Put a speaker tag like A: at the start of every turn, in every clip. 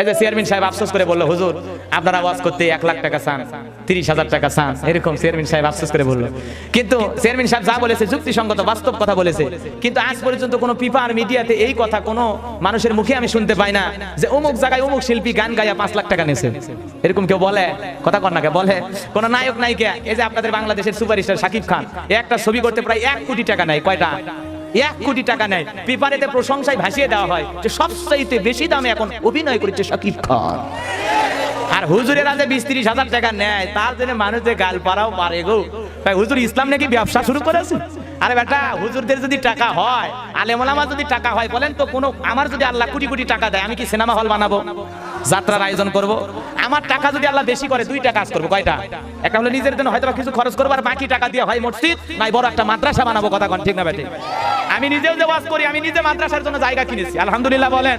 A: এই যে চেয়ারম্যান সাহেব আফসোস করে বলল, হুজুর, আপনারা ওয়াজ করতে এক লাখ টাকা চান, তিরিশ হাজার টাকা চান। এরকম চেয়ারম্যান সাহেব আফসোস করে বলল। কিন্তু চেয়ারম্যান সাহেব যা বলেছে, যুক্তিসঙ্গত, বাস্তব কথা বলেছে। কিন্তু আজ পর্যন্ত কোনো পিপার মিডিয়াতে এই কথা কোনো মানুষের মুখে আমি শুনতে পাই না যে অমুক জায়গায় অমুক শিল্পী গান গাইয়া পাঁচ লাখ টাকা নিয়েছে। এরকম কেউ বলে? কথা কর না কে বলে। কোন নায়ক, নায়িকা, এই যে আপনাদের বাংলাদেশের সুপারস্টার শাকিব খান একটা ছবি করতে প্রায় এক কোটি টাকা নেয়, কয়টা? এক কোটি টাকা নেয়। পেপারেতে প্রশংসায় ভাসিয়ে দেওয়া হয় যে সবচাইতে বেশি দামে এখন অভিনয় করেছে শাকিব খান। আর হুজুরের যে বিশ তিরিশ হাজার টাকা নেয়, তার জন্য মানুষ যে গাল পারাও পারে গো। ভাই, হুজুর ইসলাম নাকি ব্যবসা শুরু করেছে? আরে বেটা, হুজুরদের যদি টাকা হয় আলেমলামা যদি টাকা হয়, বলেন তো কোনো, আমার যদি আল্লাহ কোটি কোটি টাকা দেয়, আমি কি সিনেমা হল বানাবো? যাত্রার আয়োজন করব। আমার টাকা যদি আল্লাহ বেশি করে, দুইটা কাজ করব। কয়টা? একটা হলো নিজের জন্য হয়তো কিছু খরচ করব আর বাকি টাকা দিয়ে হয় মসজিদ, নাই বড় একটা মাদ্রাসা বানাবো কথা কন, ঠিক না বেটে আমি নিজেও যে ওয়াজ করি, আমি নিজে মাদ্রাসার জন্য জায়গা কিনেছি। আলহামদুলিল্লাহ বলেন।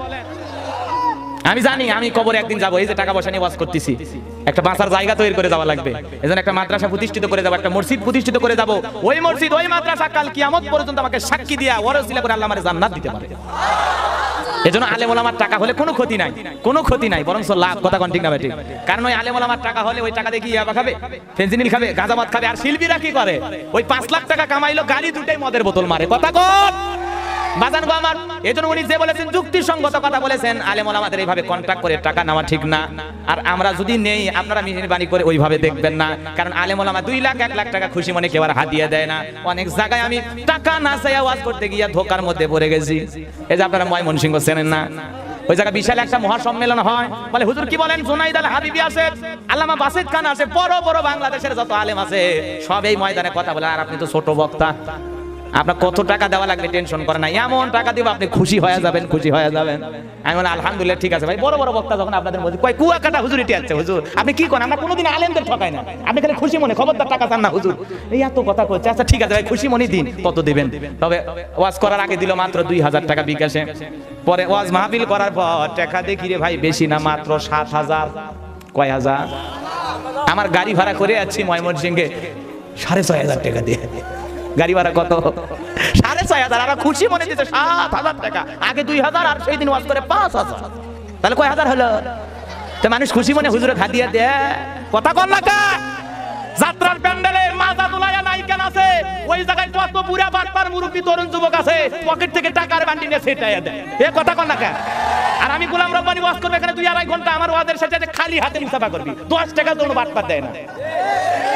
A: আমি জানি, আমি কবরে একদিন যাব, এই যে টাকা পয়সা নিয়ে ওয়াজ করতেছি। একটা বাঁচার জায়গা তৈরি করে যাওয়া লাগবে। এজন্য একটা মাদ্রাসা প্রতিষ্ঠিত করে যাব, একটা মসজিদ প্রতিষ্ঠিত করে যাব। ওই মসজিদ, ওই মাদ্রাসা কাল কিয়ামত পর্যন্ত আমাকে সাক্ষী দিয়া ওরসিলা করে আল্লাহ আমার জান্নাত দিতে পারে। এজন্য আলেম ওলামার টাকা হলে কোনো ক্ষতি নাই, কোনো ক্ষতি নাই, বরং লাভ কথা কোন ঠিক না বেটি কারণ ওই আলেম ওলামার টাকা হলে ওই টাকা দিয়ে কি ইয়াবা খাবে? ফেন্সিনিল খাবে গাঁজাবাদ খাবে, আর শিল্পীরা কি করে? ওই পাঁচ লাখ টাকা কামাইলো, গাড়ি দুটাই মদের বোতল মারে, কথা কর বাজান গো আমার, এজন্য উনি যে বলেছেন, যুক্তিসঙ্গত কথা বলেছেন আলেম ওলামাদের এইভাবে কন্ট্রাক্ট করে টাকা নেওয়া ঠিক না। আর আমরা যদি নেই, আপনারা মেহরবানি করে ওইভাবে দেখবেন না। কারণ আলেম ওলামা দুই লাখ, এক লাখ টাকা খুশি মনে কেউ আর হাতিয়ে দেয় না। অনেক জায়গায় আমি টাকা না চাই আওয়াজ করতে গিয়ে ধোকার মধ্যে পড়ে গেছি। এই যে আপনারা ময়মনসিংহ চেনেন না? ওই জায়গায় বিশাল একটা মহাসম্মেলন হয়। বলে, হুজুর কি বলেন? জোনাইদ আল হাবিবি আছে আল্লামা বাসিদ খান আছে বড় বড় বাংলাদেশের যত আলেম আছে, সব ময়দানে কথা বলে। আর আপনি তো ছোট বক্তা। আপনার কত টাকা দেওয়া লাগবে, টেনশন করে না। এমন টাকা দিব আপনি খুশি হয়ে যাবেন, খুশি হয়ে যাবেন। আমি বলি আলহামদুলিল্লাহ, ঠিক আছে ভাই। বড় বড় বক্তা যখন আপনাদের মধ্যে কয় কুয়া কাটা হুজুর এটি আছে, হুজুর। আপনি কি করেন? আমরা কোনোদিন আলেমদের ঠকাই না। আপনি খালি খুশি মনে, খবরদার টাকা চান না, হুজুর। এই এত কথা করছে আচ্ছা ঠিক আছে ভাই, খুশি মনে দিন, কত দিবেন? তবে ওয়াজ করার আগে দিল মাত্র দুই হাজার টাকা বিকাশে। পরে ওয়াজ মাহফিল করার পর টাকা দেখি রে ভাই, বেশি না, মাত্র সাত হাজার। কয় হাজার? আমার গাড়ি ভাড়া করে যাচ্ছি ময়মনসিংহে। সাড়ে ছয় হাজার টাকা দিয়ে। গাড়ি ভাড়া কত? সাড়ে ছয় হাজার। আমরা খুশি মনে দিতে সাত হাজার টাকা। আগে দুই হাজার, আর সেই দিন ওয়াজ করে পাঁচ হাজার। তাহলে কয় হাজার হলো? তো মানুষ খুশি মনে হুজুরে খাদিয়া দে কথা কর না কা? যাত্রার প্যান্ডেলে মাজা দুলাইয়া নাইকান আছে ওই জায়গায় কত বুড়া বাটপার মুরব্বী তরুণ যুবক আছে। পকেট থেকে টাকার বান্ডি নিয়ে সেটাই দেয়। এ কথা কর কা? আর আমি গোলাম রব্বানি ওয়াজ করবে এখানে দুই আড়াই ঘণ্টা আমার ওয়াজের সাথে খালি হাতে মুসাফা করবি। দশ টাকা তোর বাটপার দেয় না।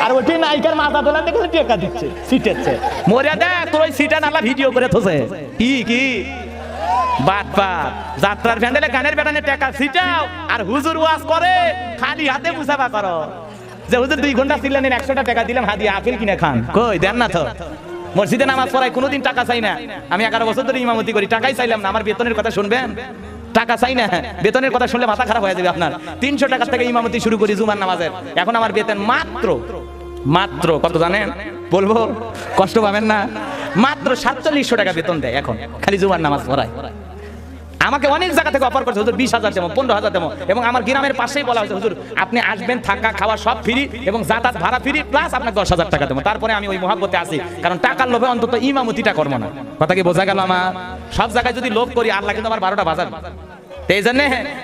A: আর ওটি নায়িকার মাথা তোলা দেখে টেকা দিচ্ছে সিটেচ্ছে মরে দেখ তোর ওই সিটা নালা ভিডিও করে থসে কি কি? বাট বাট যাত্রার প্যান্ডেলে গানের বেটানে টেকা সিটাও আর হুজুর ওয়াজ করে, খালি হাতে মুসাফা করো। যে হুজুর দুই ঘণ্টা ছিলেন একশোটা টাকা দিলাম হাদিয়া আপেল কিনে খান। কই, দেন না তো। মসজিদে নামাজ পড়াই কোনোদিন টাকা চাই না। আমি এগারো বছর ধরে ইমামতি করি, টাকাই চাইলাম না, আমার বেতনের কথা শুনবেন? টাকা চাই না, বেতনের কথা শুনলে মাথা খারাপ হয়ে যাবে আপনার। তিনশো টাকা থেকে ইমামতি শুরু করি জুমার নামাজের। এখন আমার বেতন মাত্র মাত্র, কত জানেন? বলব, কষ্ট পাবেন না। মাত্র সাতচল্লিশশো টাকা বেতন দেয় এখন, খালি জুমার নামাজ পড়ায়। আমাকে অনেক জায়গা থেকে অফার করছে, হুজুর বিশ হাজার দেবো, পনেরো হাজার দেবো। এবং আমার গ্রামের পাশেই বলা হয়েছে, হুজুর, আপনি আসবেন, থাকা, খাওয়া সব ফ্রি এবং যাতায়াত ভাড়া ফ্রি প্লাস আপনাকে দশ হাজার টাকা দেবো। তারপরে আমি ওই মহাব্বতে আসি কারণ টাকার লোভে অন্তত ইমামতিটা করব না। কথা কি বোঝা গেল আমার? সব জায়গায় যদি লোভ করি, আল্লাহ কিন্তু আমার বারোটা বাজার এই জন্য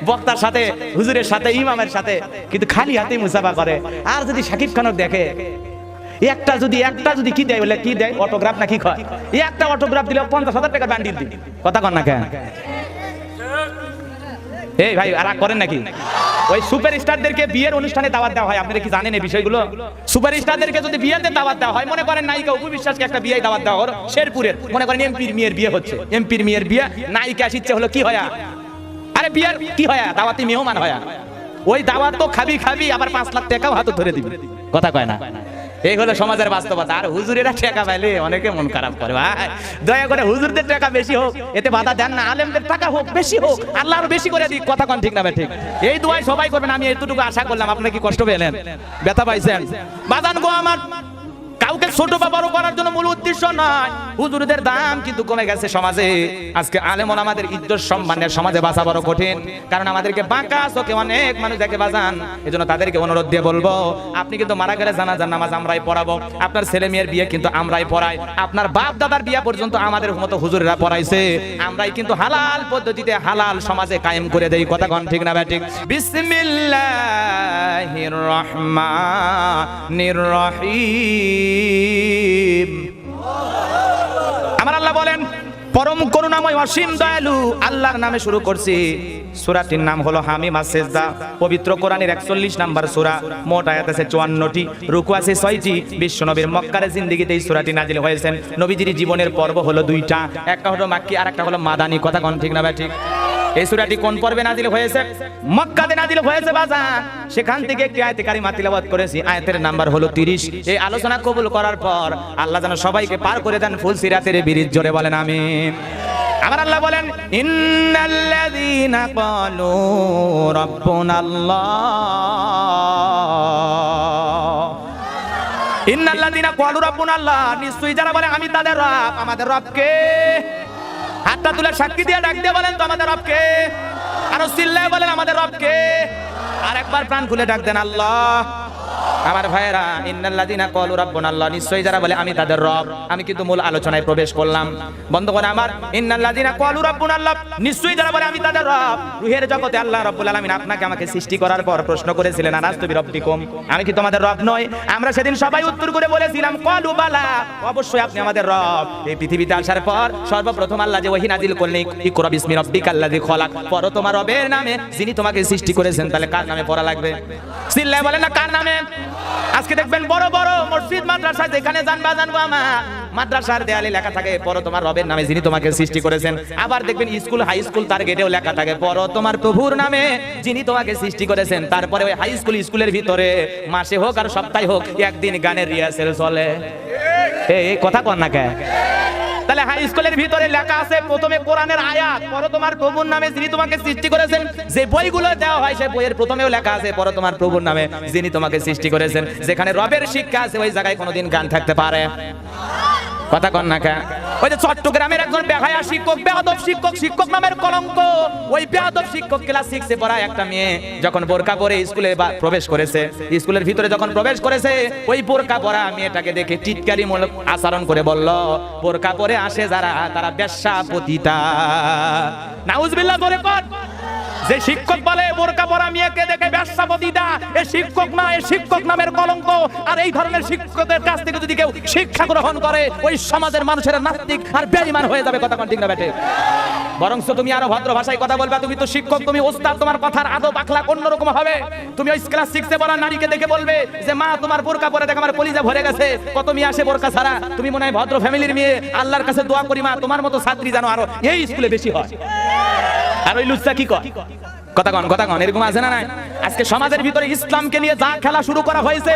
A: বক্তার সাথে, হুজুরের সাথে, ইমামের সাথে কিন্তু খালি হাতেই মুসাফা করে। আর যদি দেখে, একটা যদি একটা যদি কি দেয় বলে, কি দেয়? অটোগ্রাফ না কি একটা অটোগ্রাফ দিলে পঞ্চাশ হাজার টাকা কথা কন না কেন? এই ভাই, আর করেন নাকি? ওই সুপার স্টারদেরকে বিয়ের অনুষ্ঠানে দাওয়াত দেওয়া হয়। আপনারা কি জানেন এই বিষয়গুলো? সুপার স্টারদেরকে যদি বিয়েতে দাওয়াত দেওয়া হয়, মনে করেন নায়িকা অপু একটা বিয়ে দাওয়াত দেওয়া হলো, শেরপুরের। মনে করেন এমপির মেয়ের বিয়ে হচ্ছে। এমপির মেয়ের বিয়ে, নায়িকা আসিচ্ছে হলো কি হয়? আরে বিয়ের কি হয়? দাওয়াতি মেহমান হয়। ওই দাওয়াত তো খাবি খাবি, আবার পাঁচ লাখ টাকাও হাতে ধরে দিবি। কথা কয় না? এই হলো সমাজের বাস্তবতা। আর হুজুরেরা টাকা পাইলে অনেকে মন খারাপ করে, ভাই। দয়া করে হুজুরদের টাকা বেশি হোক, এতে বাধা দেন না। আলেমদের টাকা হোক, বেশি হোক আল্লাহ বেশি করে দিক। কথা কোন ঠিক না ভাই, ঠিক। এই দুয়াই সবাই করবেন, আমি এতটুকু আশা করলাম। আপনারা কি কষ্ট পেলেন? ব্যথা পাইছেন? বাদান গো আমার। কাউকে ছোট বা বড় করার জন্য মূল উদ্দেশ্য নয় হুজুরদের দাম কিন্তু কমে গেছে সমাজে। আজকে আলেমন আমাদের ইজ্জত সম্মানের সমাজে বাঁচা বড় কঠিন। কারণ আমাদেরকে বাঁকা চোখে অনেক মানুষ দেখে বাজান এজন্য তাদেরকে অনুরোধ দিয়ে বলব, আপনি কিন্তু মারা গেলে জানাজার নামাজ আমরাই পড়াবো। আপনার ছেলে মেয়ের বিয়ে কিন্তু আমরাই পড়াই। আপনার বাপ দাদার বিয়ে পর্যন্ত আমাদের মতো হুজুরেরা পড়াইছে। আমরাই কিন্তু হালাল পদ্ধতিতে হালাল সমাজে কায়েম করে দেই। কথা কন ঠিক না ব্যাটিক? বিসমিল্লাহির রহমানির রহিম। আমার আল্লাহ বলেন, পরম করুণাময় অসীম দয়ালু আল্লাহর নামে শুরু করছি। সূরাটির নাম হলো হামিম সেজদা। পবিত্র কোরআনের 41 নাম্বার সূরা, মোট আয়াত আছে 54টি রুকু আছে 6টি বিশ্বনবীর মক্কার জিন্দেগিতে এই সূরাটি নাজিল হয়েছেন। নবীজির জীবনের পর্ব হলো দুইটা, একটা হলো মাক্কি আর একটা হলো মাদানি। কথা কোন ঠিক না ভাই, ঠিক? এই সূরাটি কোন পর্বে নাজিল হয়েছে? মক্কাতে নাজিল হয়েছে বাজান সেখান থেকে একটি আয়াতে কারিমা তিলাওয়াত করেছি। আয়াতের নাম্বার হলো 30 এই আলোচনা কবুল করার পর আল্লাহ যেন সবাইকে পার করে দেন ফুল সিরাতের বিরিজ। জোরে বলেন, আমিন। আমার আল্লাহ বলেন, ইন্নাল্লাযীনা ক্বালু রাব্বুনাল্লাহ। ইন্নাল্লাযীনা ক্বালু রাব্বুনাল্লাহ। নিশ্চয়ই যারা বলে, আমি তাদের রব, আমাদের রবকে হাতটা তুলে সাক্ষী দিয়ে ডাক দিয়ে বলেন তো আমাদের রবকে। আরও চিল্লায় বলেন আমাদের রবকে। আর একবার প্রাণ খুলে ডাক দেন আল্লাহ। আমার ভাইয়েরা, ইন্নাল্লাযিনা ক্বালু রাব্বুনাল্লাহ নিশ্চয়ই যারা বলে, আমি তাদের রব আমি কিন্তু মূল আলোচনায় প্রবেশ করলাম। বন্ধ করে আমার, ইন্নাল্লাযিনা ক্বালু রাব্বুনাল্লাহ নিশ্চয়ই যারা বলে, আমি তাদের রব রুহের জগতে আল্লাহ রাব্বুল আলামিন আপনাকে আমাকে সৃষ্টি করার পর প্রশ্ন করেছিলেন আনাস তুমি রব্বিকুম আমি কি তোমাদের রব নই? আমরা সেদিন সবাই উত্তর করে বলেছিলাম, ক্বালু বালা অবশ্যই আপনি আমাদের রব। এই পৃথিবীতে আসার পর সর্বপ্রথম আল্লাহ যে ওহী নাজিল করলেন, ইকরা বিসমি রাব্বিকাল্লাযী খলাক পর তোমার রবের নামে যিনি তোমাকে সৃষ্টি করেছেন, তাহলে কার নামে পড়া লাগবে? চিল্লায় বলেন না, কার নামে? আজকে দেখবেন বড় বড় মসজিদ, মাদ্রাসা, যেখানে জানবা জানব আমার। মাদ্রাসার দেয়ালে লেখা থাকে, পরো তোমার রবের নামে যিনি তোমাকে সৃষ্টি করেছেন। আবার দেখবেন স্কুল, হাই স্কুল, তার গেটেও লেখা থাকে, পর তোমার প্রভুর নামে যিনি তোমাকে সৃষ্টি করেছেন। তারপরে ওই হাই স্কুল, স্কুলের ভিতরে, মাসে হোক আর সপ্তাহে হোক, একদিন গানের রিহার্সেল চলে। এই কথা কন না কে? তাহলে হাই স্কুলের ভিতরে লেখা আছে, প্রথমে কোরআনের আয়াত, পরে তোমার প্রভুর নামে যিনি তোমাকে সৃষ্টি করেছেন, যে বইগুলো দেওয়া হয় সেই বইয়ের প্রথমেও লেখা আছে, পরে তোমার প্রভুর নামে যিনি তোমাকে সৃষ্টি করেছেন। যেখানে রবের শিক্ষা আছে, ওই জায়গায় কোনোদিন গান থাকতে পারে। কথা কন না ওই যে চট্টগ্রামের একজন বেহায়া শিক্ষক, বেয়াদব শিক্ষক শিক্ষক নামের কলঙ্ক। ওই বেয়াদব শিক্ষক ক্লাস সিক্সে পড়া একটা মেয়ে, যখন বোরকা পরে স্কুলে প্রবেশ করেছে, স্কুলের ভিতরে যখন প্রবেশ করেছে, ওই বোরকা পরা মেয়েটাকে দেখে টিটকারি মূলক আচরণ করে বলল, বোরকা পরে আসে যারা, তারা বেশ্যা পতিতা। নাউজবিল্লাহ বলে কর। যে শিক্ষক বলে, বোরকা পরা মেয়েকে দেখে ব্যবসাপতিটা এ শিক্ষক না এ শিক্ষক নামের কলঙ্ক। আর এই ধরনের শিক্ষকদের কাছ থেকে যদি কেউ শিক্ষা গ্রহণ করে, ওই সমাজের মানুষের নাস্তিক আর বেঈমান হয়ে যাবে, কথা ঠিক না, বেটে। বরংস তুমি আরও ভদ্র ভাষায় কথা বলবে, তুমি তো শিক্ষক, তুমি ওস্তাদ, তোমার কথার আদব আখলাক অন্যরকম হবে। তুমি ওই ক্লাস সিক্সে পড়া নারীকে দেখে বলবে যে, মা, তোমার বোরকা পরে দেখে, আমার কলিজা ভরে গেছে, কত মেয়ে আসে বোরকা ছাড়া। তুমি মনে হয় ভদ্র ফ্যামিলির মেয়ে, আল্লাহর কাছে দোয়া করি, মা, তোমার মতো ছাত্রী জানো আরও এই স্কুলে বেশি হয়। আর ওই লুচ্চা কি কয়? কথা কন কথা কন, এরকম আছে না নাই? আজকে সমাজের ভিতরে ইসলামকে নিয়ে যা খেলা শুরু করা হয়েছে।